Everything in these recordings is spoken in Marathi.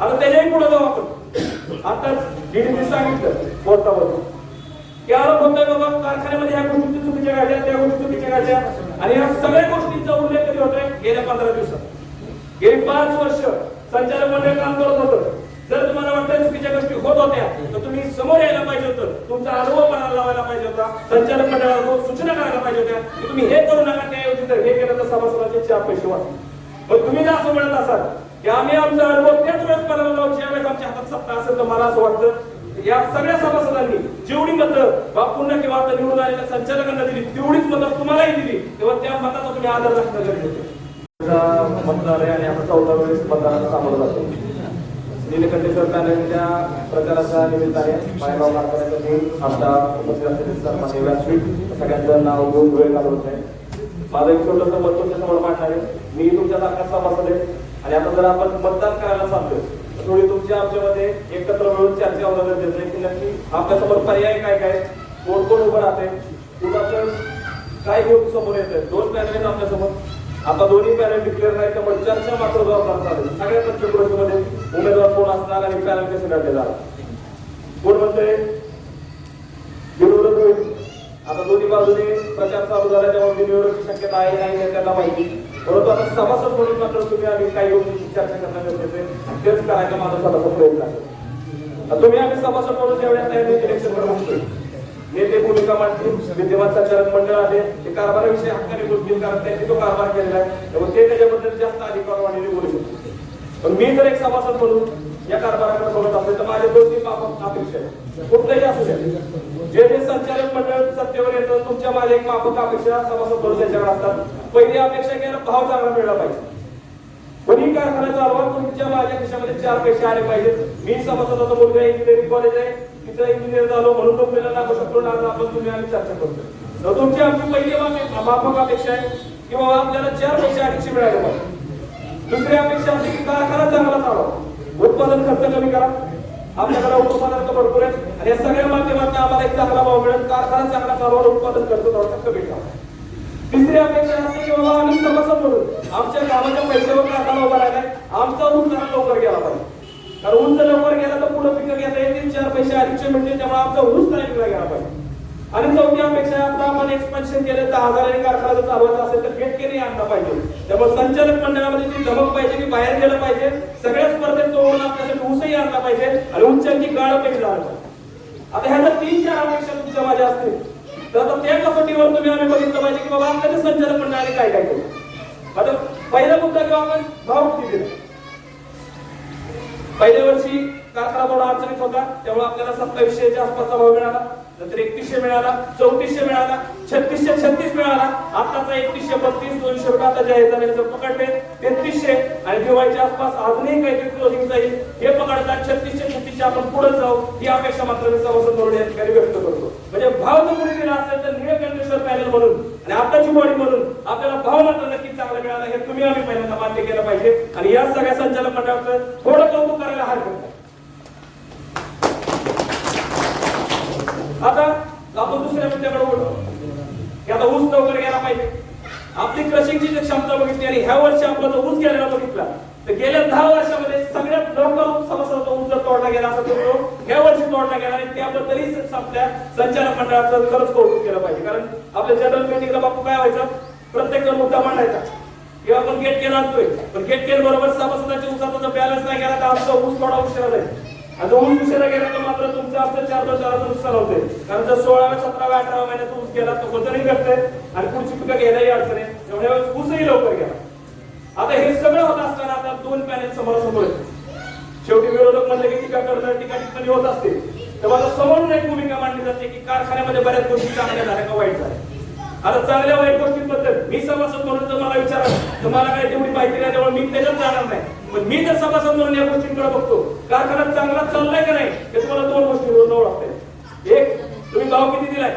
आता त्याच्याही पुढे जाऊ आपण. आताच डीडीपी सांगितलं पोर्टावर की आरोप बाबा कारखान्यामध्ये ह्या गोष्टी चुकीच्या घडल्या त्या गोष्टी चुकीच्या घडल्या आणि या सगळ्या गोष्टींचा उल्लेख कधी होतोय? गेल्या पंधरा दिवसात. गेली पाच वर्ष संचालक मंडळ काम करत होतं. जर तुम्हाला वाटतं चुकीच्या गोष्टी होत होत्या तर तुम्ही समोर यायला पाहिजे होतं. तुमचा अनुभव पणाला लावायला पाहिजे होता. संचालक मंडळाला सूचना करायला पाहिजे होत्या. की तुम्ही हे करू नका त्याऐवजी तर हे केलं तर सभासदाचे चार पैसे वाचले मग तुम्ही जर असं म्हणत असाल की आम्ही आमचा अनुभव त्याच वेळेस करायला लावू ज्यावेळेस आमच्या हातात सत्ता असेल तर मला असं वाटतं या सगळ्या सभासदांनी जेवढी मतं बापूंना किंवा आता निवडून आलेल्या संचालकांना दिली तेवढीच मतं तुम्हालाही दिली तेव्हा त्या मताचा तुम्ही आदर राखणं गरजेचं मतदार आहे आणि आता चौदा वेळेस मतदारांना सामोरं जातो. नीलकंठेश्वर पॅनलच्या प्रचाराच्या निमित्ताने मायगाव कारखान्यासाठी आमच्या उपस्थित असलेले व्यासपीठ सगळ्यांचं नाव घेऊन वेळ घालवत आहे. माझं एक छोटंसं मत तुमच्यासमोर मांडणार आहे. मी तुमच्या सारखा सभासद आहे. आणि आता जर आपण मतदान करायला चाललोय तर थोडी तुमच्या आमच्यामध्ये एकत्र मिळून चर्चा होणं गरजेचं आहे की नक्की आपल्यासमोर पर्याय काय काय? कोण कोण उभं राहते कुणाचं काय घेऊन समोर येत दोन पॅनल आहेत आपल्यासमोर आता दोन्ही पॅनल डिक्लेअर नाही त्यामुळे चर्चा मात्र जबाबदार चालेल सगळ्या पंचक्रोशीमध्ये उमेदवार कोण असणार आणि पॅनल कसे लढले जाणार? कोण म्हणते निवडणूक होईल. आता दोन्ही बाजूने प्रचार चालू झाला त्यामुळे बिनविरोधची शक्यता आहे नाही त्यांना माहिती. परंतु आता सभासद म्हणून मात्र तुम्ही आम्ही काही गोष्टी चर्चा करणं गरजेचं आहे. तेच करायचा माझा स्वतःचा प्रयत्न आहे. तुम्ही आम्ही सभासद म्हणून एवढ्या तयारी इलेक्शन वर म्हणतोय नेते भूमिका मांडतील विद्यमान संचालक मंडळ आले ते कारभाराविषयी हक्काने बोलतील कारण त्यांनी तो कारभार केलेला आहे. त्यामुळे ते त्याच्याबद्दल जास्त अधिकारवाणीने बोलू शकतो पण मी जर एक सभासद म्हणून या कारभाराकडे बघत असेल तर माझे दोन तीन माफक अपेक्षा आहे कुठलंही असू द्या जे जे संचालक मंडळ सत्तेवर येतं तुमच्या माझ्या एक माफक अपेक्षा सभासद म्हणून त्यांच्याकडे असतात. पहिली अपेक्षा घ्यायला भाव चांगला मिळाला पाहिजे. कोणी कारखाना चालवा तुमच्या माझ्या खिशामध्ये चार पैसे आले पाहिजेत? मी सभासदाचा मुलगा इंजिनिअरिंग कॉलेज आहे तिथं इंजिनियर झालो म्हणून नोकरीला लागू शकतो ना? आपण तुम्ही आम्ही चर्चा करतो तर तुमची आमची पहिली माफक अपेक्षा आहे की बाबा आपल्याला चार पैसे अधिकचे मिळाले पाहिजे दुसरी अपेक्षा अशी की कारखाना चांगला चालवा. उत्पादन खर्च कमी करा. आपल्याकडे उत्पादन भरपूर आहे आणि या सगळ्या माध्यमातून आम्हाला एक चांगला भाव मिळेल. कारखाना चांगला चालवा. उत्पादन खर्च थोडासा कमी करा. तिसरी अपेक्षा असते की बाबा आम्ही सभासद म्हणून आमच्या कामाच्या पैशावर कारखाना उभा राहिला आमचा ऊन जरा लवकर गेला पाहिजे. कारण ऊन जर लवकर गेला तर पुढे पिकं घेता येतील. चार पैसे अधिकचे मिळतील. त्यामुळे आमचा ऊस नाही विकला गेला पाहिजे. आणि चौथी अपेक्षा आता आपण एक्सपेन्शन केलं दहा हजारांनी कारखाना जर चालवायचा असेल तर गेटकेने आणला पाहिजे त्यामुळे संचालक मंडळामध्ये ती धमक पाहिजे की बाहेर गेलं पाहिजे सगळ्या स्पर्धेत तोडून आपल्यासाठी ऊसही आणला पाहिजे आणि उंचांची गाळ पैकी आता ह्या तीन चार अपेक्षा तुमच्या माझ्या असतील. तर आता त्या कसोटीवर तुम्ही आम्ही बघितलं पाहिजे की बाबा आपल्याच्या संचालक मंडळाने काय काय केलं. आता पहिला मुद्दा किंवा आपण भाव किती दिला. पहिल्या वर्षी कारखाना थोडा अडचणीत होता त्यामुळे आपल्याला सत्तावीसशेच्या आसपासचा भाव मिळाला. नंतर एकतीसशे मिळाला चौतीसशे मिळाला छत्तीसशे छत्तीस मिळाला. आताचा एकतीसशे बत्तीस दोनशे रुपये आता जाहीर झाले पकडले तेहतीसशे. आणि दिवाळीच्या आसपास अजूनही काहीतरी क्लोजिंग जाईल हे पकडतात छत्तीसशे छत्तीसशे आपण पुढे जाऊ ही अपेक्षा मात्र मी सभासद म्हणून या ठिकाणी व्यक्त करतो. म्हणजे भाव जर कोणी दिला असेल तर निळकंठेश्वर पॅनल म्हणून आणि आताची बॉडी म्हणून आपल्याला भाव मात्र नक्कीच चांगला मिळाला हे तुम्ही आम्ही पहिल्यांदा मान्य केलं पाहिजे. आणि या सगळ्या संचालक मंडळाचं थोडं कौतुक करायला हरकत नाही आता आपण दुसऱ्या मुद्द्याकडे बोलतो की आता ऊस लवकर गेला पाहिजे. आपली क्रशिंगची जी क्षमता बघितली आणि ह्या वर्षी आपला जो ऊस गेलेला बघितला तर गेल्या दहा वर्षामध्ये सगळ्यात लवकर समस्या ऊस जर तोडला गेला असं तो ह्या वर्षी तोडला गेला आणि त्याबद्दलही आपल्या संचालक मंडळाचं खरंच कौतुक केलं पाहिजे. कारण आपल्या जनरल मिटिंगला बापू काय व्हायचं? प्रत्येक जण मुद्दा मांडायचा. किंवा आपण गेट केला आणतोय. पण गेट केल बरोबर सभासदाच्या ऊसाचा जर बॅलन्स नाही गेला तर आमचा ऊस थोडा उशिरा जाईल. आणि ऊस उशिरा गेला तर मात्र तुमचं असतं चार दोन चार नुकसान होते कारण जर सोळाव्या सतराव्या अठराव्या महिन्यात ऊस गेला तर वजनही करते आणि पुढची पिकं घ्यायलाही अडचण आहे. एवढ्या वेळेस ऊसही लवकर गेला आता हे सगळं होत असताना आता दोन पॅनेल समोरासमोर समोर शेवटी विरोधक म्हणले की टीका करणं टीका टिप्पणी होत असते. तर मला समोरून एक भूमिका मांडली जाते की कारखान्यामध्ये बऱ्याच गोष्टी चांगल्या झाल्या का वाईट झाल्या? आता चांगल्या वाईट गोष्टींबद्दल मी सभासद म्हणून जर मला विचारा. तर मला काय तेवढी माहिती नाही त्यामुळे मी त्याच्यात जाणार नाही. पण मी जर सभासद म्हणून या गोष्टींकडे बघतो कारखाना चांगला चाललाय का नाही हे तुम्हाला दोन गोष्टींवरून लागते एक तुम्ही भाव किती दिलाय?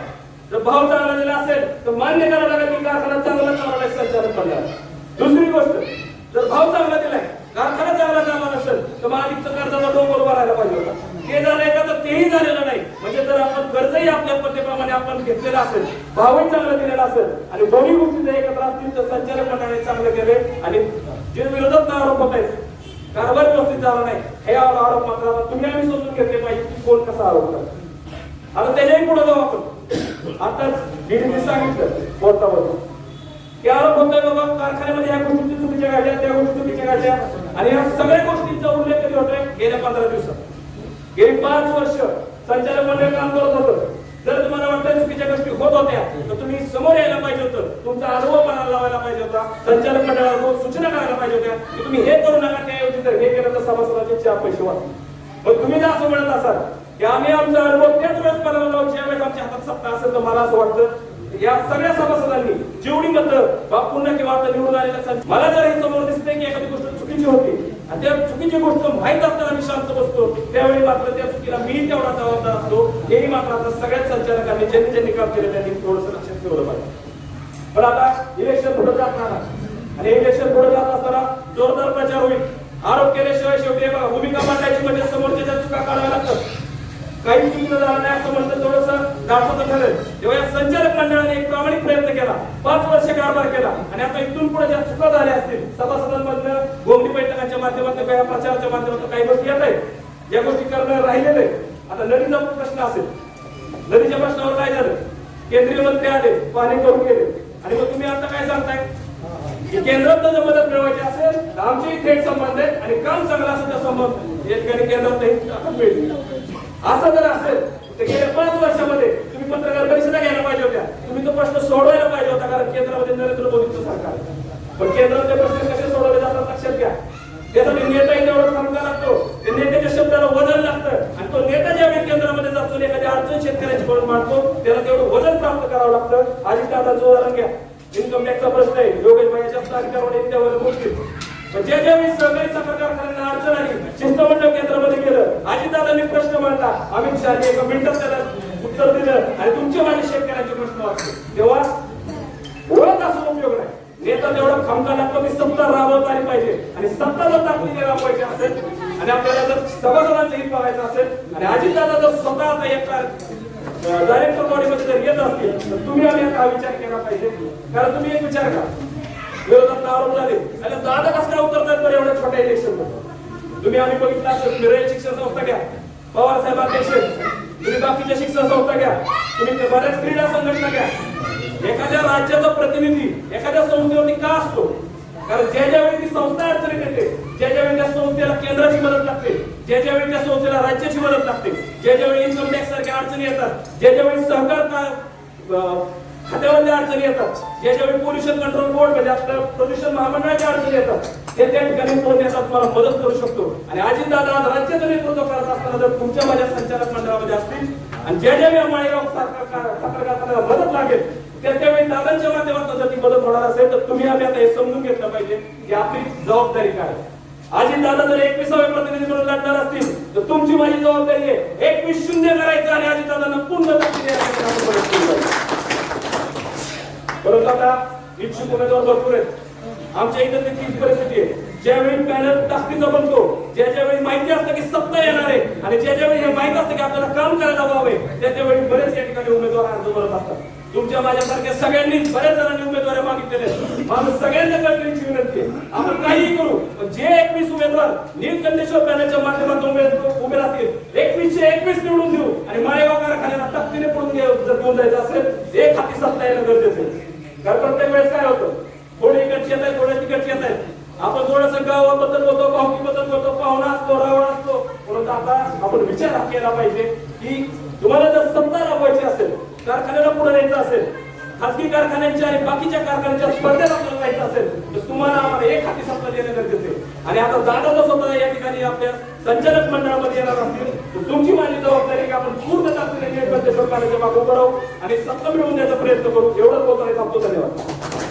जर भाव चांगला दिला असेल तर मान्य करा लागेल की कारखाना चांगला चालला संचालक मंडळाला दुसरी गोष्ट जर भाव चांगला दिलाय कारखाना चांगला चालला नसेल तर मालिकचं कर्जाचा डोंगर भरायला पाहिजे होता. ते झालंय का तर तेही झालेलं नाही. म्हणजे जर आपण कर्जही आपल्या पद्धतीप्रमाणे आपण घेतलेलं असेल भावही चांगला दिलेला असेल आणि दोन्ही गोष्टी जर एकत्र असतील तर संचालक मंडळाने चांगलं केले आणि जे विरोधात आरोप होत आहेत कारभार व्यवस्थित झाला नाही. हे आरोप मात्र तुम्ही आम्ही समजून घेतले पाहिजे की कोण कसा आरोप करतो. आता त्याच्याही पुढे जाऊ आपण. आताच डीडीने सांगितलं बोलता की आरोप होतोय बाबा कारखान्यामध्ये या गोष्टी चुकीच्या काढल्या त्या गोष्टी चुकीच्या काढल्या आणि या सगळ्या गोष्टींचा उल्लेख कधी होतोय गेल्या पंधरा दिवसात. गेली पाच वर्ष संचालक मंडळ काम करत होतं. चुकीच्या गोष्टी होत होत्या तर तुम्ही समोर यायला पाहिजे होतं. तुमचा अनुभव मला लावायला पाहिजे होता. संचालक मंडळाला सूचना करायला पाहिजे होत्या की तुम्ही हे करू नका त्याऐवजी जर हे केलं तर सभासदाचे चार पैसे वाचले मग तुम्ही जर असं म्हणत असाल की आम्ही आमचा अनुभव त्याच वेळेस मला लावू ज्यावेळेस आमच्या हातात सत्ता असेल तर मला असं वाटतं या सगळ्या सभासदांनी जेवढी मत बापूंना किंवा आता निवडून आलेल्या मला जर हे समोर दिसते की एखादी गोष्ट चुकीची होती आणि त्या चुकीची गोष्ट माहीत असताना मी शांत बसतो. त्यावेळी मात्र त्या चुकीला मी तेवढा जबाबदार असतो. हेही मात्र आता सगळ्याच संचालकांनी ज्यांनी ज्यांनी काम केलं त्यांनी थोडंसं लक्षात ठेवलं पाहिजे. पण आता इलेक्शन पुढे जात राहणार. आणि इलेक्शन पुढे जात असताना जोरदार प्रचार होईल. आरोप केल्याशिवाय शेवटी भूमिका मांडायची म्हणजे समोरच्या चुका काढाव्या लागतात. काही चुकलं झालं नाही असं म्हणतं थोडस दाखवतं ठरेल तेव्हा या संचालक मंडळाने एक प्रामाणिक प्रयत्न केला. पाच वर्ष कारभार केला. आणि आता इथून पुढे ज्या चुका झाल्या असतील सभासदांमधनं गोमटी बैठकांच्या माध्यमातून काही प्रचाराच्या माध्यमातून काही गोष्टी येत आहेत. या गोष्टी करणं राहिलेलं आहे. आता नदीचा प्रश्न असेल. नदीच्या प्रश्नावर काय झालं? केंद्रीय मंत्री आले पाणी करून गेले. आणि मग तुम्ही आता काय सांगताय? की केंद्रात जर मदत मिळवायची असेल तर आमचे थेट संबंध आहे आणि काम चांगलं असेल तर संबंध. या ठिकाणी केंद्रात आता मिळतील असं जर असेल तर गेल्या पाच वर्षामध्ये तुम्ही पत्रकार परिषदा घ्यायला पाहिजे होत्या. तुम्ही तो प्रश्न सोडवायला पाहिजे होता कारण केंद्रामध्ये नरेंद्र मोदींचं सरकार पण केंद्रामध्ये प्रश्न कसे सोडवले जातात लक्षात घ्या. त्यासाठी नेताही तेवढं थांबता लागतो. त्या नेत्याच्या शब्दाला वजन लागतं. आणि तो नेता ज्यावेळी केंद्रामध्ये जातो एखाद्या एखादी अडचण शेतकऱ्याची म्हणून मांडतो त्याला तेवढं वजन प्राप्त करावं लागतं. आधी दादा जो घ्या. इन्कम टॅक्सचा प्रश्न आहे. योगेश भाई जास्त अधिकार त्यावर मुश्किल पण ज्या ज्यावेळी सहकारी साखर कारखान्यांना अडचण आली शिष्टमंडळ केंद्रामध्ये गेलं अजितदादांनी प्रश्न मांडला. अमित शहाने एका मिनिटात त्याला उत्तर दिलं आणि तुमचे माझे शेतकऱ्यांचे प्रश्न वाचले. तेव्हा ओळख असून उपयोग नाही. नेता तेवढा खमका कमी सत्ता राबवता आली पाहिजे. आणि सत्ता जर ताकदीने पाहिजे असेल. आणि आपल्याला जर सभासदांचं हित बघायचं असेल आणि अजितदादा जर स्वतः आता एका डायरेक्टर बॉडीमध्ये जर येत असतील तर तुम्ही आम्ही आता हा विचार केला पाहिजे. कारण तुम्ही एक विचार करा. विरोधात आरोप झाले. आणि दादा कसं काय उतरतात बरं एवढ्या छोट्या इलेक्शनमध्ये? तुम्ही आम्ही बघितलं असेल मिरज शिक्षण संस्था घ्या. पवार साहेबांचे तुम्ही बाकीच्या शिक्षण संस्था घ्या. तुम्ही बऱ्याच क्रीडा संघटना घ्या. एखाद्या राज्याचा प्रतिनिधी एखाद्या संस्थेवरती का असतो? कारण ज्या ज्यावेळी ती संस्था अडचणीत येते ज्या ज्यावेळी त्या संस्थेला केंद्राची मदत लागते ज्या ज्यावेळी त्या संस्थेला राज्याची मदत लागते ज्या ज्यावेळी इन्कम टॅक्स सारख्या अडचणी येतात ज्या ज्यावेळी सहकार का- खात्यावरल्या अडचणी येतात. ज्या वेळी पोल्युशन कंट्रोल बोर्ड म्हणजे आपल्या प्रदूषण महामंडळाच्या अडचणी येतात ते त्या ठिकाणी तो तुम्हाला मदत करू शकतो. आणि अजितदादा आज राज्याचं नेतृत्व करत असताना जर तुमच्या माझ्या संचालक मंडळामध्ये असतील आणि ज्या ज्या माळेगाव साखर कारखान्याला मदत लागेल त्या त्यावेळी दादांच्या माध्यमातून जर ती मदत होणार असेल तर तुम्ही आम्ही आता हे समजून घेतलं पाहिजे की आपली जबाबदारी काय आहे. अजित दादा जर एकविसावे प्रतिनिधी म्हणून लढणार असतील तर तुमची माझी जबाबदारी आहे एकवीस शून्य करायचं आणि अजित दादांना पूर्ण ताकदीने यासाठी आपण मदत केली पाहिजे. परंतु आता इच्छुक उमेदवार भरपूर आहेत. आमच्या इथं तीच परिस्थिती आहे. ज्यावेळी पॅनल ताकदीचा बनतो ज्या ज्यावेळी माहिती असतं की सत्ता येणार आहे आणि ज्या ज्यावेळी हे माहीत असतं की आपल्याला काम करायला हवं त्या त्यावेळी बरेच या ठिकाणी उमेदवार अर्ज भरत असतात. तुमच्या माझ्यासारख्या सगळ्यांनी बऱ्याच जणांनी उमेदवार मागितलेले माझं सगळ्यांना कळकळीची विनंती आहे. आपण काहीही करू पण जे एकवीस उमेदवार नीलकंठेश्वर पॅनलच्या माध्यमातून उभे राहतील एकवीसशे एकवीस निवडून देऊ आणि माळेगाव कारखान्याला ताकदीने पडून जर घेऊन जायचं असेल एक हाती सत्ता येणं गरजेचं आहे. कारण प्रत्येक वेळेस काय होतं? थोडे इकडचे येत आहेत थोडे तिकडचे येत आहेत. आपण थोडस गावाबद्दल बोलतो भावकीबद्दल बोलतो पाहुणा असतो रावण असतो. परंतु आता आपण विचार केला पाहिजे की तुम्हाला जर सत्ता राबवायची असेल कारखान्याला पुढे न्यायचं असेल खासगी कारखान्यांच्या आणि बाकीच्या कारखान्यांच्या स्पर्धेत आपल्याला जायचं असेल तर तुम्हाला आम्हाला एक हाती सत्ता देणं गरजेचं आहे. आणि आता दादा जर स्वतः या ठिकाणी आपल्या संचालक मंडळामध्ये येणार असतील तर तुमची माझी जबाबदारी की आपण पूर्ण ताकदीने निळकंठेश्वर सरकारच्या मागं उभं राहू आणि सत्ता मिळवून द्यायचा प्रयत्न करू. एवढंच बोलतो थांबतो. धन्यवाद.